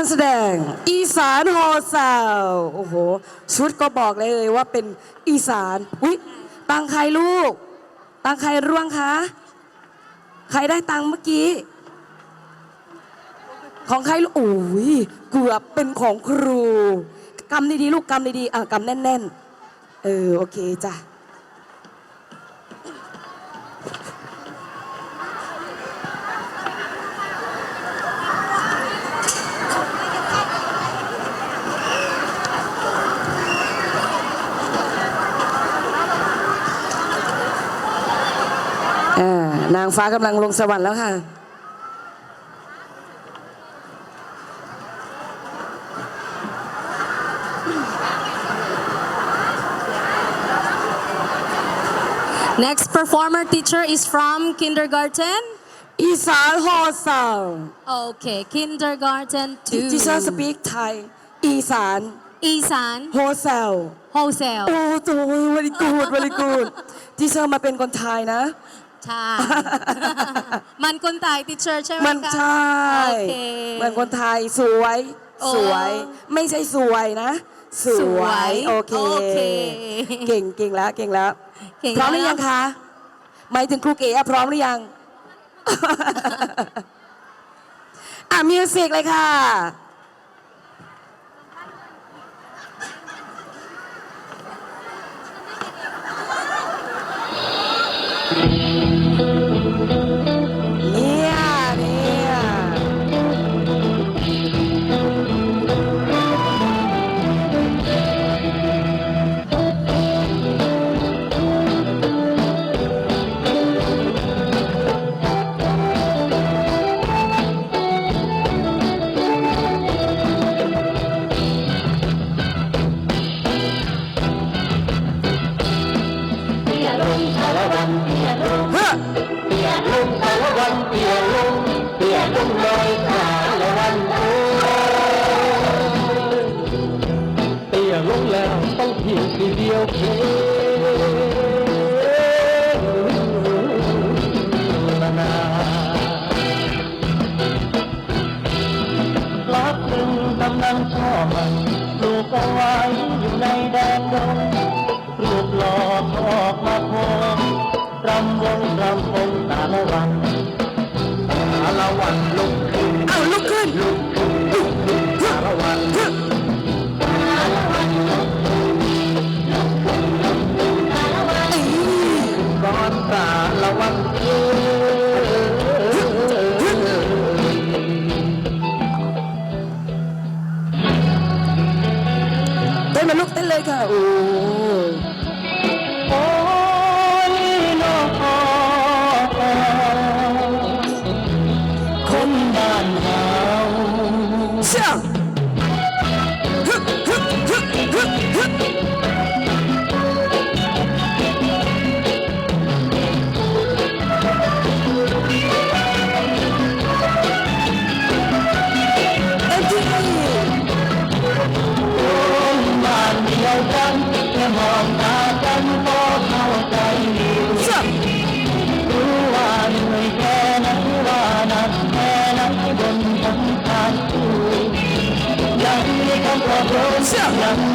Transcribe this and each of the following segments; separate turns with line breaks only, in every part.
การแสดงอีสานโฮเซลโอ้โห ชุดก็บอกเลยว่าเป็นอีสานอุ๊ยตังใครลูก ตังใครร่วงคะ ใครได้ตังเมื่อกี้ ของใครลูกโอ้ยเกือบเป็นของครูกำดีๆลูกกำดีๆอะกำแน่นๆ เออ โอเคจ้ะานางฟ้ากำลังลงสวรรค์แล้วค่ะ
Next performer teacher is from kindergarten.
อีสานโฮเซล
Okay, kindergarten 2.
ดิฉันสปีกไทย อีสาน
Isan
โฮเซล
Wholesale.
โอ้โหวันดีกูดวันดีกูดดิฉันมาเป็นคนไทยนะ
ใช่ มันคนไทย teacher ใช่ไหมคะ
มันใช่
โอเค
มันคนไทยสวย
โอ้
สวย ไม่ใช่สวยนะส
ส
ว
วย
ยโอเค
โอเค
เก่งเก่งแล้วเก่งแล้ว
เก่ง
พร้อมห
แล้ว
รือยังคะหมายถึงครูเก๋อะพร้อมหรือยัง อะมิวสิกเลยค่ะ
ลุ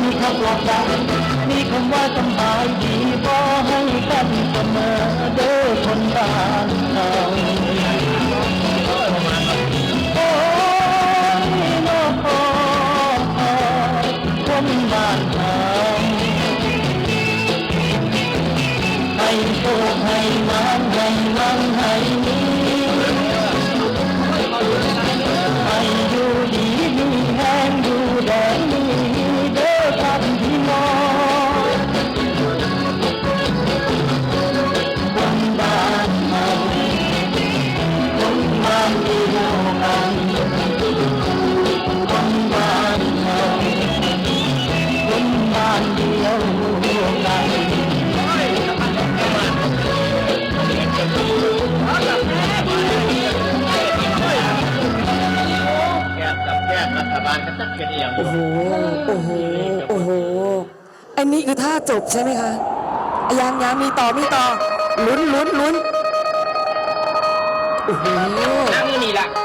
มี
คำ
ปลอบใจมีคำว่าสำบายดีก็ให้กันเสมอเด้อคนบ้านเราโอ้ยน้องคนบ้านเราให้โชค อันนี้คื
อ
ท่าจบใช่ไหมคะยังยังมีต่อมีต่อลุ้นลุ้นลุ้นโอ้โห
นั่งนี่แหละ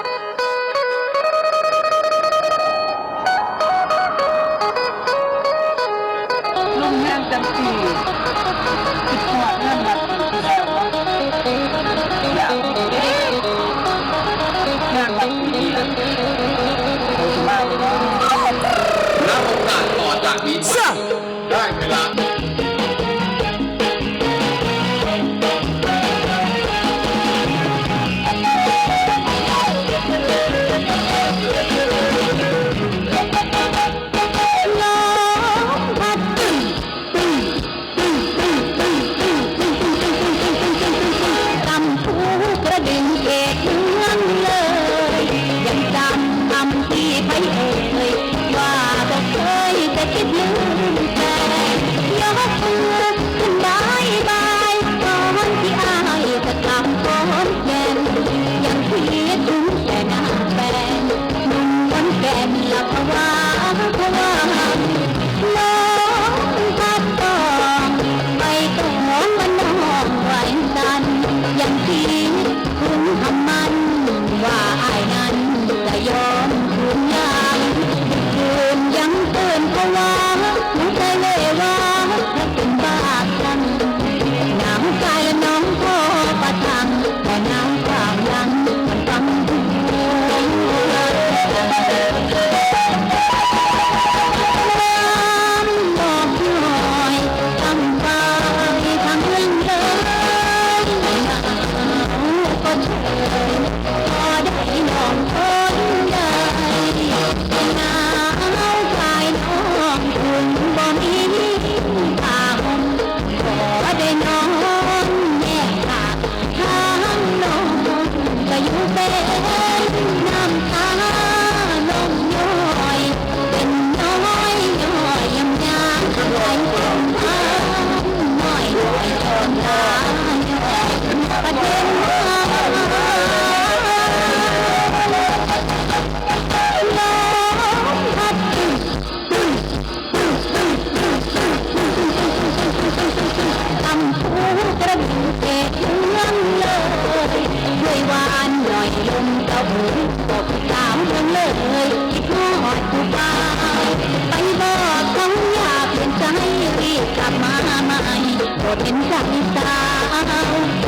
我停下一刹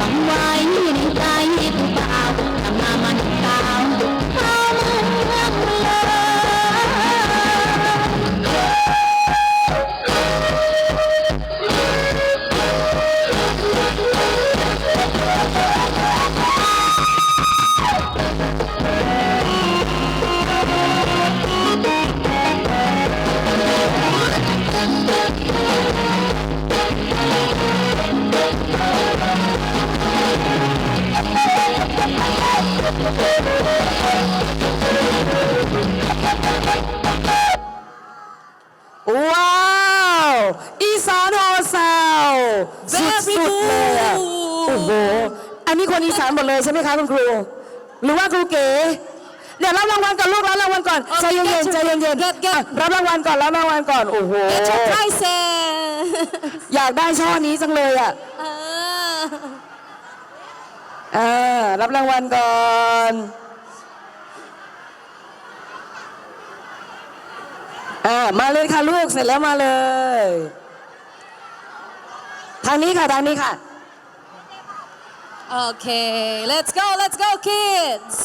ว้าวอี
สาน
โอ
ซาวสุดๆเลยอะโอ้โหอันนี้คนอีสานหมดเลยใช่ไหมคะคุณครู หรือว่าครูเก๋เดี๋ยวรับรางวัลก่อนลูกรับรางวัลก่อนใจเย็นๆใจเย็นๆรับรางวัลก่อนรับรางวัลก่อนโอ้โหอยากได้ช่อนี้จังเลยอะ
อ่า
รับรางวัลก่อนอ่ามาเลยค่ะลูกเสร็จแล้วมาเลย ทางนี้ค่ะทางนี้ค่ะ
โอเค let's go, let's go, kids.